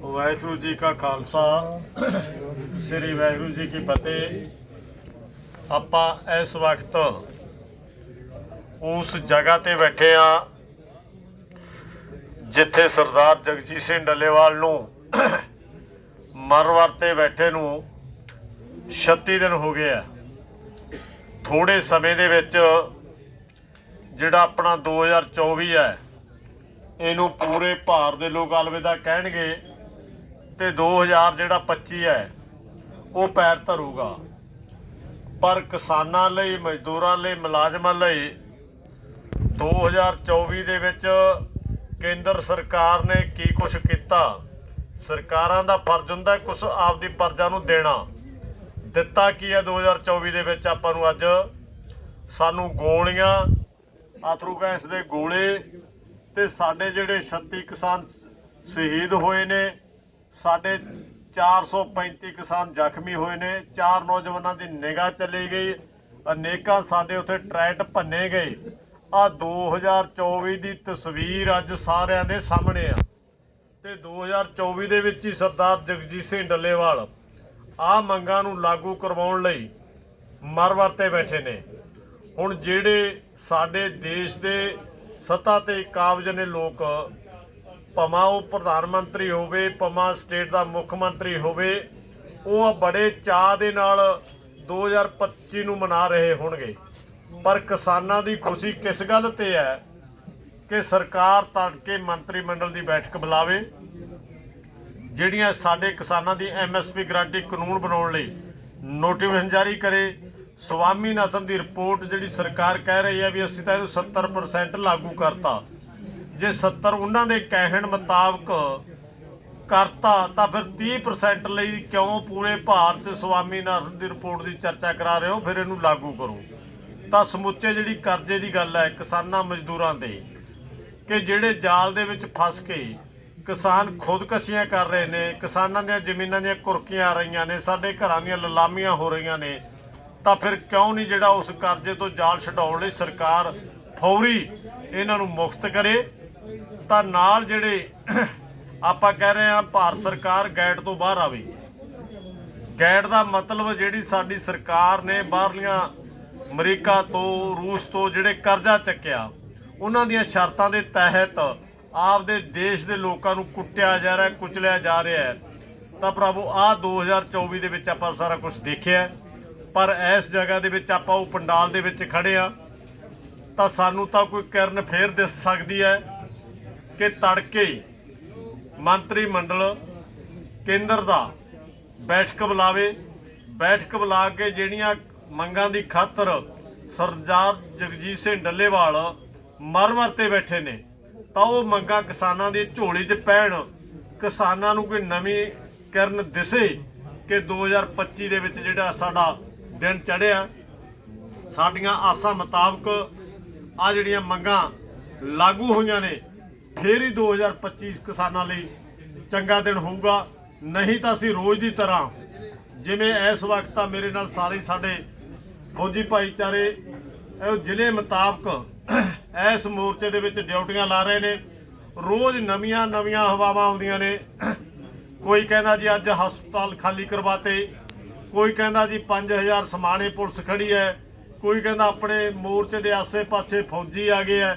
ਵਾਹਿਗੁਰੂ ਜੀ ਕਾ ਖਾਲਸਾ, ਸ੍ਰੀ ਵਾਹਿਗੁਰੂ ਜੀ ਕੀ ਫਤਿਹ। ਆਪਾਂ ਇਸ ਵਕਤ ਉਸ ਜਗ੍ਹਾ ਤੇ ਬੈਠੇ ਆ ਜਿੱਥੇ ਸਰਦਾਰ ਜਗਜੀਤ ਸਿੰਘ ਡੱਲੇਵਾਲ ਨੂੰ ਮਰਵਰ ਤੇ ਬੈਠੇ ਨੂੰ 36 ਦਿਨ ਹੋ ਗਏ ਆ। ਥੋੜੇ ਸਮੇਂ ਦੇ ਵਿੱਚ ਜਿਹੜਾ ਆਪਣਾ 2024 ਹੈ, ਇਹਨੂੰ ਪੂਰੇ ਭਾਰਤ ਦੇ ਲੋਕ ਅਲਵਿਦਾ ਕਹਿਣਗੇ। ਤੇ 2000 ਜਿਹੜਾ 25 ਹੈ, ਉਹ ਪੈਰ ਧਰੂਗਾ। ਪਰ ਕਿਸਾਨਾਂ ਲਈ, ਮਜ਼ਦੂਰਾਂ ਲਈ, ਮੁਲਾਜ਼ਮਾਂ ਲਈ 2024 ਦੇ ਵਿੱਚ ਕੇਂਦਰ ਸਰਕਾਰ ਨੇ ਕੀ ਕੁਝ ਕੀਤਾ? ਸਰਕਾਰਾਂ ਦਾ ਫਰਜ਼ ਹੁੰਦਾ ਕੁਝ ਆਪਦੀ ਪਰਜਾ ਨੂੰ ਦੇਣਾ। ਦਿੱਤਾ ਕੀ ਹੈ 2024 ਦੇ ਵਿੱਚ ਆਪਾਂ ਨੂੰ ਅੱਜ? ਸਾਨੂੰ ਗੋਲੀਆਂ, ਆਥਰੂ ਗੈਸ ਦੇ ਗੋਲੇ ਤੇ ਸਾਡੇ ਜਿਹੜੇ 36 ਕਿਸਾਨ ਸ਼ਹੀਦ ਹੋਏ ਨੇ। ਸਾਡੇ 435 ਕਿਸਾਨ ਜ਼ਖਮੀ ਹੋਏ ਨੇ। ਚਾਰ ਨੌਜਵਾਨਾਂ ਦੀ ਨਿਗਾਹ ਚਲੀ ਗਈ। ਅਨੇਕਾਂ ਸਾਡੇ ਉੱਥੇ ਟਰੈਟ ਭੰਨੇ ਗਏ। ਆ 2024 ਦੀ ਤਸਵੀਰ ਅੱਜ ਸਾਰਿਆਂ ਦੇ ਸਾਹਮਣੇ ਆ। ਤੇ 2024 ਦੇ ਵਿੱਚ ਹੀ ਸਰਦਾਰ ਜਗਜੀਤ ਸਿੰਘ ਡੱਲੇਵਾਲ ਆ ਮੰਗਾਂ ਨੂੰ ਲਾਗੂ ਕਰਵਾਉਣ ਲਈ ਮਰਵਰ ਤੇ ਬੈਠੇ ਨੇ। ਹੁਣ ਜਿਹੜੇ ਸਾਡੇ ਦੇਸ਼ ਦੇ ਸੱਤਾ ਤੇ ਕਾਬਜ ਨੇ ਲੋਕ ਭਾਵੇਂ ਉਹ ਪ੍ਰਧਾਨ ਮੰਤਰੀ ਹੋਵੇ, ਭਾਵੇਂ ਸਟੇਟ ਦਾ ਮੁੱਖ ਮੰਤਰੀ ਹੋਵੇ, ਉਹ ਬੜੇ ਚਾਅ ਦੇ ਨਾਲ 2025 ਨੂੰ ਮਨਾ ਰਹੇ ਹੋਣਗੇ। ਪਰ ਕਿਸਾਨਾਂ ਦੀ ਖੁਸ਼ੀ ਕਿਸ ਗੱਲ ਤੇ ਹੈ ਕਿ ਸਰਕਾਰ ਤੜਕੇ ਮੰਤਰੀ ਮੰਡਲ ਦੀ ਬੈਠਕ ਬੁਲਾਵੇ, ਜਿਹੜੀਆਂ ਸਾਡੇ ਕਿਸਾਨਾਂ ਦੀ ਐਮਐਸਪੀ ਗਰੰਟੀ ਕਾਨੂੰਨ ਬਣਾਉਣ ਲਈ ਨੋਟੀਫਿਕੇਸ਼ਨ ਜਾਰੀ ਕਰੇ। ਸਵਾਮੀਨਾਥਨ ਦੀ ਰਿਪੋਰਟ ਜਿਹੜੀ ਸਰਕਾਰ ਕਹਿ ਰਹੀ ਹੈ ਵੀ ਅਸੀਂ ਤਾਂ ਇਹਨੂੰ 70% ਲਾਗੂ ਕਰਤਾ। ਜੇ 70 ਉਹਨਾਂ ਦੇ ਕਹਿਣ ਮੁਤਾਬਕ ਕਰਤਾ, ਤਾਂ ਫਿਰ 30% ਲਈ ਕਿਉਂ ਪੂਰੇ ਭਾਰਤ ਸਵਾਮੀਨਾਥਨ ਦੀ ਰਿਪੋਰਟ ਦੀ ਚਰਚਾ ਕਰਾ ਰਹੇ ਹੋ? ਫਿਰ ਇਹਨੂੰ ਲਾਗੂ ਕਰੋ। ਤਾਂ ਸਮੁੱਚੇ ਜਿਹੜੀ ਕਰਜ਼ੇ ਦੀ ਗੱਲ ਹੈ ਕਿਸਾਨਾਂ ਮਜ਼ਦੂਰਾਂ ਦੇ, ਕਿ ਜਿਹੜੇ ਜਾਲ ਦੇ ਵਿੱਚ ਫਸ ਕੇ ਕਿਸਾਨ ਖੁਦਕਸ਼ੀਆਂ ਕਰ ਰਹੇ ਨੇ, ਕਿਸਾਨਾਂ ਦੀਆਂ ਜ਼ਮੀਨਾਂ ਦੀਆਂ ਕੁਰਕੀਆਂ ਆ ਰਹੀਆਂ ਨੇ, ਸਾਡੇ ਘਰਾਂ ਦੀਆਂ ਲਲਾਮੀਆਂ ਹੋ ਰਹੀਆਂ ਨੇ, ਤਾਂ ਫਿਰ ਕਿਉਂ ਨਹੀਂ ਜਿਹੜਾ ਉਸ ਕਰਜ਼ੇ ਤੋਂ ਜਾਲ ਛਡਾਉਣ ਲਈ ਸਰਕਾਰ ਫੌਰੀ ਇਹਨਾਂ ਨੂੰ ਮੁਕਤ ਕਰੇ? ਤਾਂ ਨਾਲ ਜਿਹੜੇ ਆਪਾਂ ਕਹਿ ਰਹੇ ਹਾਂ ਭਾਰਤ ਸਰਕਾਰ ਗੈਟ ਤੋਂ ਬਾਹਰ ਆਵੇ। ਗੈਟ ਦਾ ਮਤਲਬ ਜਿਹੜੀ ਸਾਡੀ ਸਰਕਾਰ ਨੇ ਬਾਹਰਲੀਆਂ ਅਮਰੀਕਾ ਤੋਂ, ਰੂਸ ਤੋਂ ਜਿਹੜੇ ਕਰਜ਼ਾ ਚੱਕਿਆ, ਉਹਨਾਂ ਦੀਆਂ ਸ਼ਰਤਾਂ ਦੇ ਤਹਿਤ ਆਪਦੇ ਦੇਸ਼ ਦੇ ਲੋਕਾਂ ਨੂੰ ਕੁੱਟਿਆ ਜਾ ਰਿਹਾ, ਕੁਚਲਿਆ ਜਾ ਰਿਹਾ ਹੈ। ਤਾਂ ਪ੍ਰਭੂ ਆ 2024 ਦੇ ਵਿੱਚ ਆਪਾਂ ਸਾਰਾ ਕੁਝ ਦੇਖਿਆ ਪਰ ਇਸ ਜਗ੍ਹਾ ਦੇ ਵਿੱਚ ਆਪਾਂ ਉਹ ਪੰਡਾਲ ਦੇ ਵਿੱਚ ਖੜੇ ਆ ਤਾਂ ਸਾਨੂੰ ਤਾਂ ਕੋਈ ਕਿਰਨ ਫੇਰ ਦਿਸ ਸਕਦੀ ਹੈ। ਕਿ ਤੜਕੇ ਮੰਤਰੀ ਮੰਡਲ ਕੇਂਦਰ ਦਾ ਬੈਠਕ ਬੁਲਾਵੇ। ਬੈਠਕ ਬੁਲਾ ਕੇ ਜਿਹੜੀਆਂ ਮੰਗਾਂ ਦੀ ਖਾਤਰ ਸਰਦਾਰ ਜਗਜੀਤ ਸਿੰਘ ਡੱਲੇਵਾਲ ਮਰਮਰ ਤੇ ਬੈਠੇ ਨੇ, ਤਾਂ ਉਹ ਮੰਗਾਂ ਕਿਸਾਨਾਂ ਦੀ ਝੋਲੀ 'ਚ ਪੈਣ। ਕਿਸਾਨਾਂ ਨੂੰ ਕੋਈ ਨਵੀਂ ਕਿਰਨ ਦਿਸੇ ਕਿ 2025 ਦੇ ਵਿੱਚ ਜਿਹੜਾ ਸਾਡਾ ਦਿਨ ਚੜਿਆ ਸਾਡੀਆਂ ਆਸਾਂ ਮੁਤਾਬਕ ਆ ਜਿਹੜੀਆਂ ਮੰਗਾਂ ਲਾਗੂ ਹੋਈਆਂ ਨੇ ਫੇਰ ਹੀ 2025 ਕਿਸਾਨਾਂ ਲਈ ਚੰਗਾ ਦਿਨ ਹੋਊਗਾ। ਨਹੀਂ ਤਾਂ ਅਸੀਂ ਰੋਜ਼ ਦੀ ਤਰ੍ਹਾਂ ਜਿਵੇਂ ਇਸ ਵਕਤ ਤਾਂ ਮੇਰੇ ਨਾਲ ਸਾਰੇ ਸਾਡੇ ਫੌਜੀ ਭਾਈਚਾਰੇ ਜ਼ਿਲ੍ਹੇ ਮੁਤਾਬਕ ਇਸ ਮੋਰਚੇ ਦੇ ਵਿੱਚ ਡਿਊਟੀਆਂ ਲਾ ਰਹੇ ਨੇ। ਰੋਜ਼ ਨਵੀਆਂ ਨਵੀਆਂ ਹਵਾਵਾਂ ਆਉਂਦੀਆਂ ਨੇ। ਕੋਈ ਕਹਿੰਦਾ ਜੀ ਅੱਜ ਹਸਪਤਾਲ ਖਾਲੀ ਕਰਵਾਤੇ, ਕੋਈ ਕਹਿੰਦਾ ਜੀ 5000 ਸਮਾਣੇ ਪੁਲਿਸ ਖੜੀ ਹੈ, ਕੋਈ ਕਹਿੰਦਾ ਆਪਣੇ ਮੋਰਚੇ ਦੇ ਆਸੇ-ਪਾਸੇ ਫੌਜੀ ਆ ਗਏ ਐ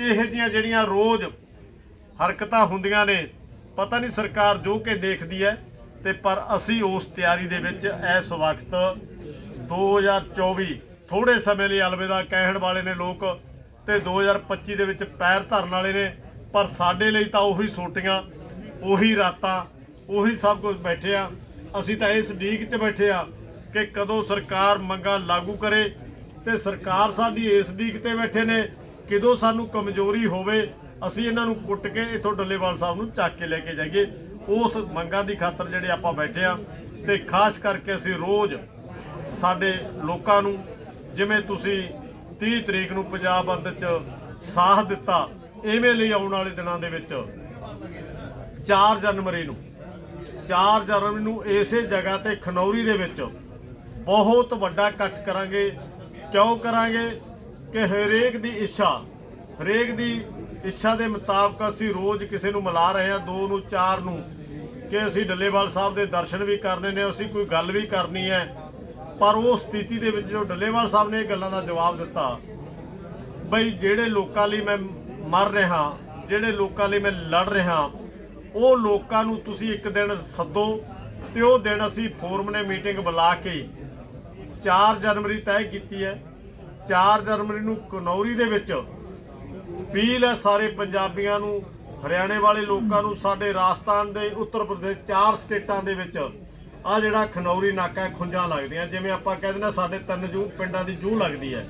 ਇਹੋ ਜਿਹੀਆਂ ਜਿਹੜੀਆਂ ਰੋਜ਼ ਹਰਕਤਾਂ ਹੁੰਦੀਆਂ ਨੇ। ਪਤਾ ਨਹੀਂ ਸਰਕਾਰ ਜੋ ਕਿ ਦੇਖਦੀ ਹੈ, ਤੇ ਪਰ ਅਸੀਂ ਉਸ ਤਿਆਰੀ ਦੇ ਵਿੱਚ ਇਸ ਵਕਤ 2024 ਥੋੜੇ ਸਮੇਂ ਲਈ ਅਲਵਿਦਾ ਕਹਿਣ ਵਾਲੇ ਨੇ ਲੋਕ ਤੇ 2025 ਦੇ ਵਿੱਚ ਪੈਰ ਧਰਨ ਵਾਲੇ ਨੇ। ਪਰ ਸਾਡੇ ਲਈ ਤਾਂ ਉਹੀ ਸੋਟੀਆਂ, ਉਹੀ ਰਾਤਾਂ, ਉਹੀ ਸਭ ਕੁਝ ਬੈਠੇ ਆ। ਅਸੀਂ ਤਾਂ ਇਸ ਡੀਕ 'ਚ ਬੈਠੇ ਆ ਕਿ ਕਦੋਂ ਸਰਕਾਰ ਮੰਗਾਂ ਲਾਗੂ ਕਰੇ ਤੇ ਸਰਕਾਰ ਸਾਡੀ ਇਸ ਡੀਕ ਤੇ ਬੈਠੇ ਨੇ, ਕਿਦੋਂ ਸਾਨੂੰ ਕਮਜ਼ੋਰੀ ਹੋਵੇ ਅਸੀਂ ਇਹਨਾਂ ਨੂੰ ਕੁੱਟ ਕੇ ਇਥੋਂ ਡੱਲੇਵਾਲ ਸਾਹਿਬ ਨੂੰ ਚੱਕ ਕੇ ਲੈ ਕੇ ਜਾਈਏ। ਉਸ ਮੰਗਾਂ ਦੀ ਖਾਤਰ ਜਿਹੜੇ ਆਪਾਂ ਬੈਠੇ ਆ ਤੇ ਖਾਸ ਕਰਕੇ ਅਸੀਂ ਰੋਜ਼ ਸਾਡੇ ਲੋਕਾਂ ਨੂੰ ਜਿਵੇਂ ਤੁਸੀਂ 30 ਤਰੀਕ ਨੂੰ ਪੰਜਾਬ ਅੰਦਰ ਚ ਸਾਥ ਦਿੱਤਾ, ਐਵੇਂ ਲਈ ਆਉਣ ਵਾਲੇ ਦਿਨਾਂ ਦੇ ਵਿੱਚ 4 ਜਨਵਰੀ ਨੂੰ 4 ਜਨਵਰੀ ਨੂੰ ਇਸੇ ਜਗ੍ਹਾ ਤੇ ਖਨੌਰੀ ਦੇ ਵਿੱਚ ਬਹੁਤ ਵੱਡਾ ਇਕੱਠ ਕਰਾਂਗੇ। ਕਿਉਂ ਕਰਾਂਗੇ? ਕਿ ਹਰੇਕ ਦੀ ਇੱਛਾ, ਹਰੇਕ ਦੀ ਇੱਛਾ ਦੇ ਮੁਤਾਬਕ ਅਸੀਂ ਰੋਜ਼ ਕਿਸੇ ਨੂੰ ਮਿਲਾ ਰਹੇ ਹਾਂ, ਦੋ ਨੂੰ, ਚਾਰ ਨੂੰ, ਕਿ ਅਸੀਂ ਡੱਲੇਵਾਲ ਸਾਹਿਬ ਦੇ ਦਰਸ਼ਨ ਵੀ ਕਰਨੇ ਨੇ, ਅਸੀਂ ਕੋਈ ਗੱਲ ਵੀ ਕਰਨੀ ਹੈ। ਪਰ ਉਹ ਸਥਿਤੀ ਦੇ ਵਿੱਚ ਜੋ ਡੱਲੇਵਾਲ ਸਾਹਿਬ ਨੇ ਇਹ ਗੱਲਾਂ ਦਾ ਜਵਾਬ ਦਿੱਤਾ, ਬਈ ਜਿਹੜੇ ਲੋਕਾਂ ਲਈ ਮੈਂ ਮਰ ਰਿਹਾ, ਜਿਹੜੇ ਲੋਕਾਂ ਲਈ ਮੈਂ ਲੜ ਰਿਹਾ, ਉਹ ਲੋਕਾਂ ਨੂੰ ਤੁਸੀਂ ਇੱਕ ਦਿਨ ਸੱਦੋ ਤੇ ਉਹ ਦਿਨ ਅਸੀਂ ਫੋਰਮ ਨੇ ਮੀਟਿੰਗ ਬੁਲਾ ਕੇ 4 ਜਨਵਰੀ ਤੈਅ ਕੀਤੀ ਹੈ। 4 ਜਨਵਰੀ ਨੂੰ ਕਨੌਰੀ ਦੇ ਵਿੱਚ ਅਪੀਲ ਹੈ ਸਾਰੇ ਪੰਜਾਬੀਆਂ ਨੂੰ ਹਰਿਆਣੇ ਵਾਲੇ ਲੋਕਾਂ ਨੂੰ ਸਾਡੇ ਰਾਜਸਥਾਨ ਦੇ ਉੱਤਰ ਪ੍ਰਦੇਸ਼ ਚਾਰ ਸਟੇਟਾਂ ਦੇ ਵਿੱਚ ਆ ਜਿਹੜਾ ਖਨੌਰੀ ਨਾਕਾ ਹੈ, ਖੁੰਝਾਂ ਲੱਗਦੀਆਂ। ਜਿਵੇਂ ਆਪਾਂ ਕਹਿ ਦਿੰਦੇ ਹਾਂ ਸਾਡੇ ਤਿੰਨ ਜੂ ਪਿੰਡਾਂ ਦੀ ਜੂ ਲੱਗਦੀ ਹੈ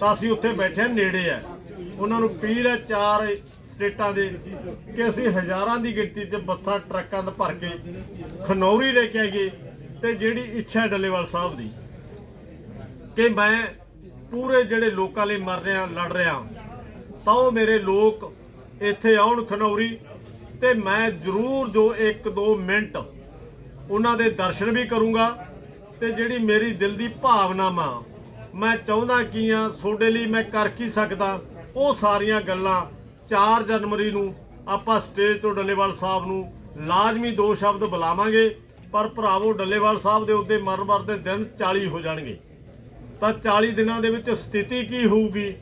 ਤਾਂ ਅਸੀਂ ਉੱਥੇ ਬੈਠੇ ਹਾਂ ਨੇੜੇ ਆ ਉਹਨਾਂ ਨੂੰ ਅਪੀਲ ਹੈ ਚਾਰ ਸਟੇਟਾਂ ਦੇ ਕਿ ਅਸੀਂ ਹਜ਼ਾਰਾਂ ਦੀ ਗਿਣਤੀ 'ਚ ਬੱਸਾਂ ਟਰੱਕਾਂ ਦਾ ਭਰ ਕੇ ਖਨੌਰੀ ਲੈ ਕੇ ਆਈਏ ਤੇ ਜਿਹੜੀ ਇੱਛਾ ਡੱਲੇਵਾਲ ਸਾਹਿਬ ਦੀ ਕਿ ਮੈਂ ਪੂਰੇ ਜਿਹੜੇ ਲੋਕਾਂ ਲਈ ਮਰ ਰਿਹਾ ਲੜ ਰਿਹਾ ਤਾਂ ਉਹ ਮੇਰੇ ਲੋਕ ਇੱਥੇ ਆਉਣ ਖਨੌਰੀ ਤੇ ਮੈਂ ਜ਼ਰੂਰ ਜੋ 1-2 ਮਿੰਟ ਉਹਨਾਂ ਦੇ ਦਰਸ਼ਨ ਵੀ ਕਰੂੰਗਾ ਤੇ ਜਿਹੜੀ ਮੇਰੀ ਦਿਲ ਦੀ ਭਾਵਨਾਵਾਂ ਮੈਂ ਚਾਹੁੰਦਾ ਕੀ ਆ, ਤੁਹਾਡੇ ਲਈ ਮੈਂ ਕਰ ਕੀ ਸਕਦਾ? ਉਹ ਸਾਰੀਆਂ ਗੱਲਾਂ 4 ਜਨਵਰੀ ਨੂੰ ਆਪਾਂ ਸਟੇਜ ਤੋਂ ਡੱਲੇਵਾਲ ਸਾਹਿਬ ਨੂੰ ਲਾਜ਼ਮੀ ਦੋ ਸ਼ਬਦ ਬੁਲਾਵਾਂਗੇ, ਪਰ ਭਰਾਵੋ ਡੱਲੇਵਾਲ ਸਾਹਿਬ ਦੇ ਉੱਤੇ ਮਰਨ ਮਰ ਦੇ ਦਿਨ 40 ਹੋ ਜਾਣਗੇ। ਤਾਂ 40 ਦਿਨਾਂ ਦੇ ਵਿੱਚ ਸਥਿਤੀ ਕੀ ਹੋਊਗੀ?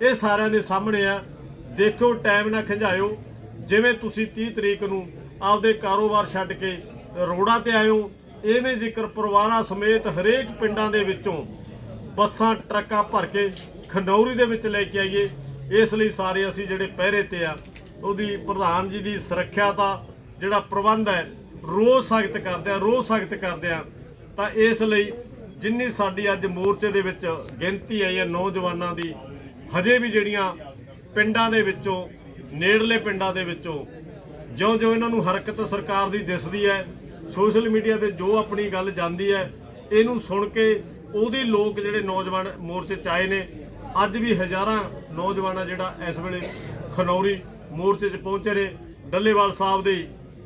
ਇਹ ਸਾਰਿਆਂ ਦੇ ਸਾਹਮਣੇ ਆ। ਦੇਖੋ ਟਾਈਮ ਨਾ ਖੰਝਾਇਓ। ਜਿਵੇਂ ਤੁਸੀਂ 30 ਤਰੀਕ ਨੂੰ ਆਪਦੇ ਕਾਰੋਬਾਰ ਛੱਡ ਕੇ ਰੋਡਾਂ ਤੇ ਆਇਓ, ਐਵੇਂ ਜ਼ਿਕਰ ਪਰਿਵਾਰਾਂ ਸਮੇਤ ਹਰੇਕ ਪਿੰਡਾਂ ਦੇ ਵਿੱਚੋਂ ਬੱਸਾਂ, ਟਰੱਕਾਂ ਭਰ ਕੇ ਖਨੌਰੀ ਦੇ ਵਿੱਚ ਲੈ ਕੇ ਆਈਏ। ਇਸ ਲਈ ਸਾਰੇ ਅਸੀਂ ਜਿਹੜੇ ਪਹਿਰੇ ਤੇ ਆ, ਉਹਦੀ ਪ੍ਰਧਾਨ ਜੀ ਦੀ ਸੁਰੱਖਿਆ ਦਾ ਜਿਹੜਾ ਪ੍ਰਬੰਧ ਹੈ, ਰੋਜ਼ ਸਖਤ ਕਰਦੇ ਆ, ਰੋਜ਼ ਸਖਤ ਕਰਦੇ ਆ। ਤਾਂ ਇਸ ਲਈ ਜਿੰਨੀ ਸਾਡੀ ਅੱਜ ਮੋਰਚੇ ਦੇ ਵਿੱਚ ਗਿਣਤੀ ਆਈ ਹੈ ਨੌਜਵਾਨਾਂ ਦੀ ਹਜੇ ਵੀ ਜਿਹੜੀਆਂ ਪਿੰਡਾਂ ਦੇ ਵਿੱਚੋਂ, ਨੇੜਲੇ ਪਿੰਡਾਂ ਦੇ ਵਿੱਚੋਂ ਜਿਉਂ-ਜਿਉਂ ਇਹਨਾਂ ਨੂੰ ਹਰਕਤ ਸਰਕਾਰ ਦੀ ਦਿਸਦੀ ਹੈ, ਸੋਸ਼ਲ ਮੀਡੀਆ ਤੇ ਜੋ ਆਪਣੀ ਗੱਲ ਜਾਂਦੀ ਹੈ, ਇਹਨੂੰ ਸੁਣ ਕੇ ਉਹਦੀ ਲੋਕ ਜਿਹੜੇ ਨੌਜਵਾਨ ਮੋਰਚੇ 'ਚ ਆਏ ਨੇ, ਅੱਜ ਵੀ ਹਜ਼ਾਰਾਂ ਨੌਜਵਾਨਾਂ ਜਿਹੜਾ ਇਸ ਵੇਲੇ ਖਨੌਰੀ ਮੋਰਚੇ 'ਚ ਪਹੁੰਚੇ ਨੇ, ਡੱਲੇਵਾਲ ਸਾਹਿਬ ਦੀ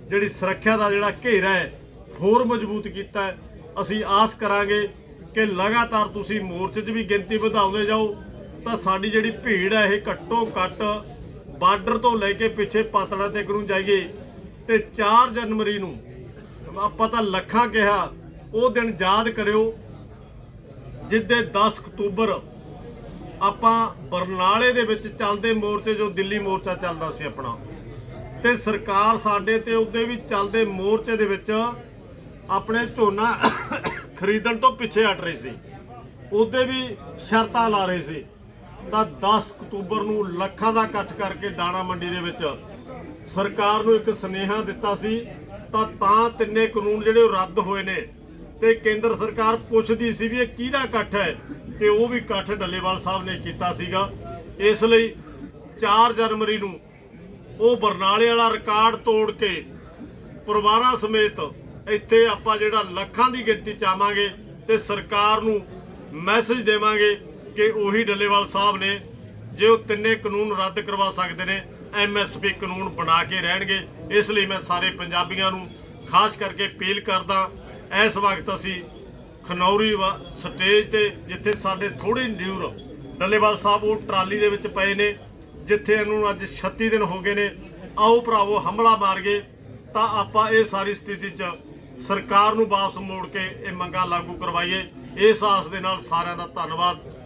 ਜਿਹੜੀ ਸੁਰੱਖਿਆ ਦਾ ਜਿਹੜਾ ਘੇਰਾ ਹੈ, ਹੋਰ ਮਜ਼ਬੂਤ ਕੀਤਾ ਅਸੀਂ ਆਸ ਕਰਾਂਗੇ ਕਿ ਲਗਾਤਾਰ ਤੁਸੀਂ ਮੋਰਚੇ 'ਚ ਵੀ ਗਿਣਤੀ ਵਧਾਉਂਦੇ ਜਾਓ ਤਾਂ ਸਾਡੀ ਜਿਹੜੀ ਭੀੜ ਹੈ ਇਹ ਘੱਟੋ ਘੱਟ ਬਾਰਡਰ ਤੋਂ ਲੈ ਕੇ ਪਿੱਛੇ ਪਾਤੜਾ ਤੱਕ ਨੂੰ ਜਾਈਏ। ਤੇ 4 ਜਨਵਰੀ ਨੂੰ ਆਪਾਂ ਤਾਂ ਲੱਖਾਂ ਕਿਹਾ, ਉਹ ਦਿਨ ਯਾਦ ਕਰਿਓ, ਜਿੱਦੇ 10 ਅਕਤੂਬਰ ਆਪਾਂ ਬਰਨਾਲੇ ਦੇ ਵਿੱਚ ਚੱਲਦੇ ਮੋਰਚੇ, ਜੋ ਦਿੱਲੀ ਮੋਰਚਾ ਚੱਲਦਾ ਸੀ ਆਪਣਾ, ਤੇ ਸਰਕਾਰ ਸਾਡੇ ਤੇ ਉਹਦੇ ਵੀ ਚੱਲਦੇ ਮੋਰਚੇ ਦੇ ਵਿੱਚ ਆਪਣੇ ਝੋਨਾ ਖਰੀਦਣ ਤੋਂ ਪਿੱਛੇ ਹਟ ਰਹੀ ਸੀ। ਉਹਦੇ ਵੀ ਸ਼ਰਤਾਂ ਲਾ ਰਹੇ ਸੀ। ਤਾਂ 10 ਅਕਤੂਬਰ ਨੂੰ ਲੱਖਾਂ ਦਾ ਇਕੱਠ ਕਰਕੇ ਦਾਣਾ ਮੰਡੀ ਦੇ ਵਿੱਚ ਸਰਕਾਰ ਨੂੰ ਇੱਕ ਸੁਨੇਹਾ ਦਿੱਤਾ ਸੀ, ਤਾਂ ਤਾਂ ਤਿੰਨੇ ਕਾਨੂੰਨ ਜਿਹੜੇ ਉਹ ਰੱਦ ਹੋਏ ਨੇ ਤੇ ਕੇਂਦਰ ਸਰਕਾਰ ਪੁੱਛਦੀ ਸੀ ਵੀ ਇਹ ਕਿਹਦਾ ਇਕੱਠ ਹੈ ਤੇ ਉਹ ਵੀ ਇਕੱਠ ਡੱਲੇਵਾਲ ਸਾਹਿਬ ਨੇ ਕੀਤਾ ਸੀਗਾ। ਇਸ ਲਈ 4 ਜਨਵਰੀ ਨੂੰ ਉਹ ਬਰਨਾਲੇ ਵਾਲਾ ਰਿਕਾਰਡ ਤੋੜ ਕੇ ਪਰਿਵਾਰਾਂ ਸਮੇਤ ਇੱਥੇ ਆਪਾਂ ਜਿਹੜਾ ਲੱਖਾਂ ਦੀ ਗਿਣਤੀ ਚ ਆਵਾਂਗੇ ਤੇ ਸਰਕਾਰ ਨੂੰ ਮੈਸੇਜ ਦੇਵਾਂਗੇ ਕਿ ਉਹੀ ਡੱਲੇਵਾਲ ਸਾਹਿਬ ਨੇ ਜੇ ਉਹ ਤਿੰਨੇ ਕਾਨੂੰਨ ਰੱਦ ਕਰਵਾ ਸਕਦੇ ਨੇ ਐਮਐਸਪੀ ਕਾਨੂੰਨ ਬਣਾ ਕੇ ਰਹਿਣਗੇ, ਇਸ ਲਈ ਮੈਂ ਸਾਰੇ ਪੰਜਾਬੀਆਂ ਨੂੰ ਖਾਸ ਕਰਕੇ ਅਪੀਲ ਕਰਦਾ, ਇਸ ਵਕਤ ਅਸੀਂ ਖਨੌਰੀ ਵਾ- ਸਟੇਜ ਤੇ ਜਿੱਥੇ ਸਾਡੇ ਥੋੜੀ ਨਿਊਰ ਡੱਲੇਵਾਲ ਸਾਹਿਬ ਉਹ ਟਰਾਲੀ ਦੇ ਵਿੱਚ ਪਏ ਨੇ, ਜਿੱਥੇ ਇਹਨੂੰ ਅੱਜ 36 ਦਿਨ ਹੋ ਗਏ ਨੇ, ਆਓ ਭਰਾਵੋ ਹਮਲਾ ਮਾਰ ਗਏ ਤਾਂ ਆਪਾਂ ਇਹ ਸਾਰੀ ਸਥਿਤੀ 'ਚ ਸਰਕਾਰ ਨੂੰ ਵਾਪਸ ਮੋੜ ਕੇ ਇਹ ਮੰਗਾਂ ਲਾਗੂ ਕਰਵਾਈਏ, ਇਸ ਆਸ ਦੇ ਨਾਲ ਸਾਰਿਆਂ ਦਾ ਧੰਨਵਾਦ।